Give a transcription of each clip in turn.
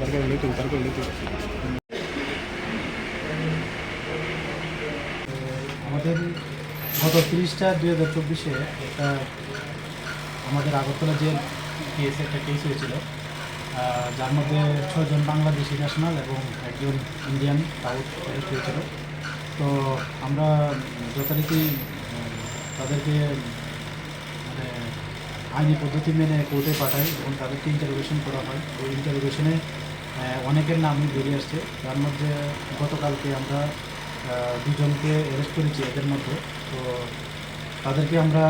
তারপরে লিটু তারপরে লিটু আমাদের গত তিরিশটা দুই হাজার চব্বিশে একটা আমাদের আগরতলা যে কেস একটা কেস হয়েছিল। যার মধ্যে ছজন বাংলাদেশি ন্যাশনাল এবং একজন ইন্ডিয়ান অ্যারেস্ট হয়েছিল তো আমরা যথারীতি তাদেরকে মানে আইনি পদ্ধতি মেনে কোর্টে পাঠাই এবং তাদেরকে ইন্টারোগেশন করা হয়। ওই ইন্টারোগেশনে অনেকের নামই বেরিয়ে আসছে। তার মধ্যে গতকালকে আমরা দুজনকে অ্যারেস্ট করেছি এদের মধ্যে। তো তাদেরকে আমরা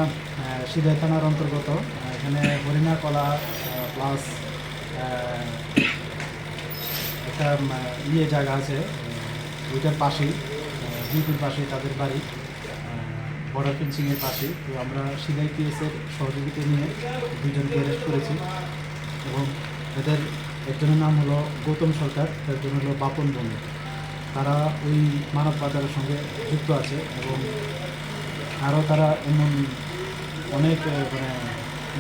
সিদাই থানার অন্তর্গত এখানে হরিণা কলা প্লাস একটা ইয়ে জায়গা আছে ওইটার পাশেই বিউটির পাশেই তাদের বাড়ি বর্ডার ফেন্সিংয়ের পাশে তো আমরা সিদাই পিএসের সহযোগিতা নিয়ে দুজনকে অ্যারেস্ট করেছি এবং এদের একজনের নাম হলো গৌতম সরকার একজন হলো বাপন বন্ধু। তারা ওই মানব পাচারের সঙ্গে যুক্ত আছে এবং আরও তারা এমন অনেক মানে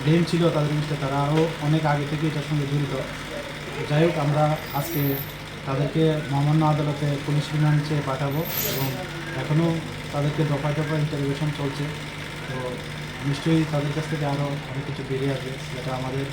ব্লেম ছিল, তাদের জিনিসটা তারা আরও অনেক আগে থেকে এটার সঙ্গে জড়িত। যাই হোক, আমরা আজকে তাদেরকে মহামান্য আদালতে পুলিশ রিমান্ড পাঠাবো এবং এখনও তাদেরকে দফায় দফায় ইন্টারভিউশন চলছে। তো নিশ্চয়ই তাদের কাছ থেকে আরও অনেক কিছু বেরিয়ে আসবে, যেটা আমাদের